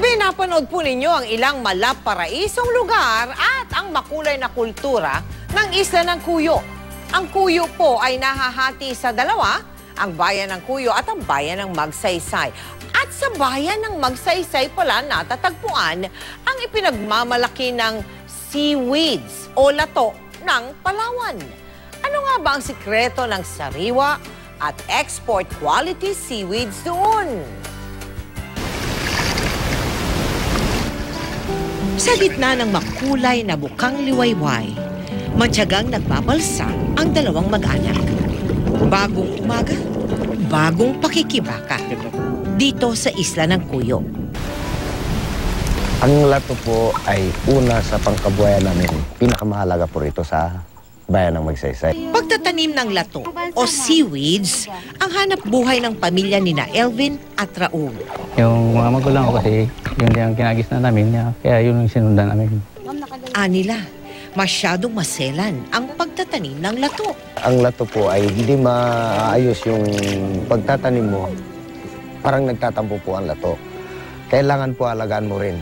Mapapanood po ninyo ang ilang malaparaisong lugar at ang makulay na kultura ng isla ng Kuyo. Ang Kuyo po ay nahahati sa dalawa, ang bayan ng Kuyo at ang bayan ng Magsaysay. At sa bayan ng Magsaysay pala natatagpuan ang ipinagmamalaki ng seaweeds o lato ng Palawan. Ano nga ba ang sikreto ng sariwa at export quality seaweeds doon? Sa gitna ng makulay na bukang liwayway, matyagang nagbabalsa ang dalawang mag-anak. Bagong umaga, bagong pakikibaka. Dito sa isla ng Kuyo. Ang lato po ay una sa pangkabuhayan namin. Pinakamahalaga po rito sa bayan ng Magsaysay. Pagtatanim ng lato o seaweeds ang hanap buhay ng pamilya ni na Elvin at Raul. Yung mga magulang ko kasi, yun yung kinagis na namin niya. Kaya yun yung sinundan namin. Anila, masyadong maselan ang pagtatanim ng lato. Ang lato po ay hindi maayos yung pagtatanim mo. Parang nagtatampo po ang lato. Kailangan po alagaan mo rin.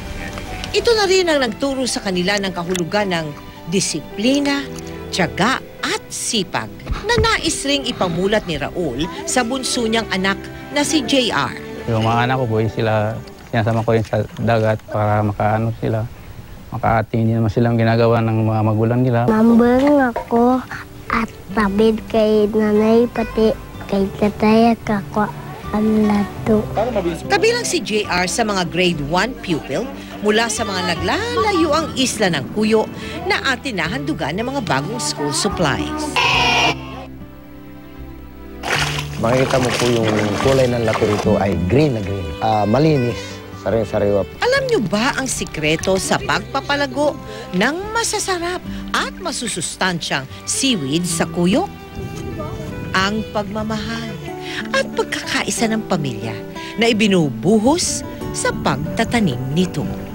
Ito na rin ang nagturo sa kanila ng kahulugan ng disiplina, tiyaga at sipag na nais ring ipamulat ni Raul sa bunso niyang anak na si JR. Yung mga anak ko boy, sila, sinasama ko rin sa dagat para makaano sila. Makatingin naman silang ginagawa ng mga magulang nila. Mambang ako at tabid kay nanay pati kay tatay at kako ang lato. Kabilang si JR sa mga grade 1 pupil mula sa mga naglalayo ang isla ng Kuyo na atin nahandugan ng mga bagong school supplies. Makikita mo po yung kulay ng lato rito ay green na green. Ah, malinis, sariwa-sariwa. Alam niyo ba ang sikreto sa pagpapalago ng masasarap at masusustansyang seaweed sa kuyo? Ang pagmamahal at pagkakaisa ng pamilya na ibinubuhos sa pagtatanim nito.